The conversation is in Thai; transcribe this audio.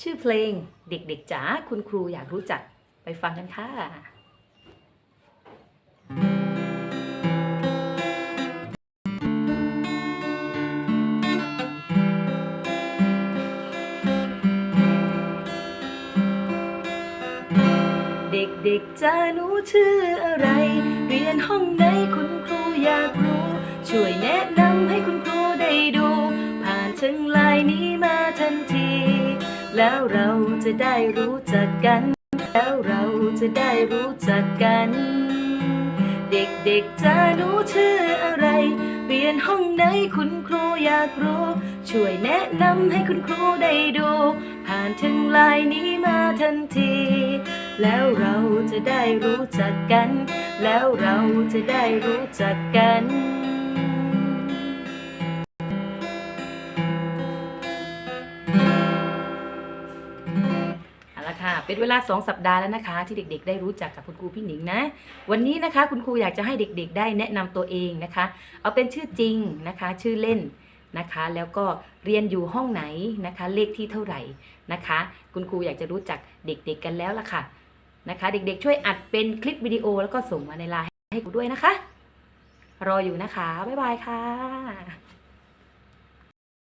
ชื่อเพลงเด็กๆจ๋าคุณครูอยากรู้จักไปฟังกันค่ะเด็กๆจ้าหนูชื่ออะไร เรียนห้องไหนคุณครูอยากรู้ ช่วยแนะนำให้คุณครูได้ดู ผ่านทางลน์นี้มา แล้วเราจะได้รู้จักกัน แล้วเราจะได้รู้จักกัน เด็กๆจ้าหนูชื่ออะไร เรียนห้องไหนคุณครูอยากรู้ ช่วยแนะนำให้คุณครูได้ดู ผ่านทางไลน์นี้มาทันที แล้วเราจะได้รู้จักกัน แล้วเราจะได้รู้จักกัน เป็นเวลา 2 สัปดาห์แล้วนะคะ ที่เด็ก ๆ ได้รู้จักกับคุณครูพี่หนิงนะ วันนี้นะคะ คุณครูอยากจะให้เด็ก ๆ ได้แนะนำตัวเองนะคะ เอาเป็นชื่อจริงนะคะ ชื่อเล่นนะคะ แล้วก็เรียนอยู่ห้องไหนนะคะ เลขที่เท่าไหร่นะคะ คุณครูอยากจะรู้จักเด็ก ๆ กันแล้วล่ะค่ะนะคะ เด็ก ๆ ช่วยอัดเป็นคลิปวิดีโอแล้วก็ส่งมาในไลน์ให้ครูด้วยนะคะ รออยู่นะคะบ๊ายบายค่ะ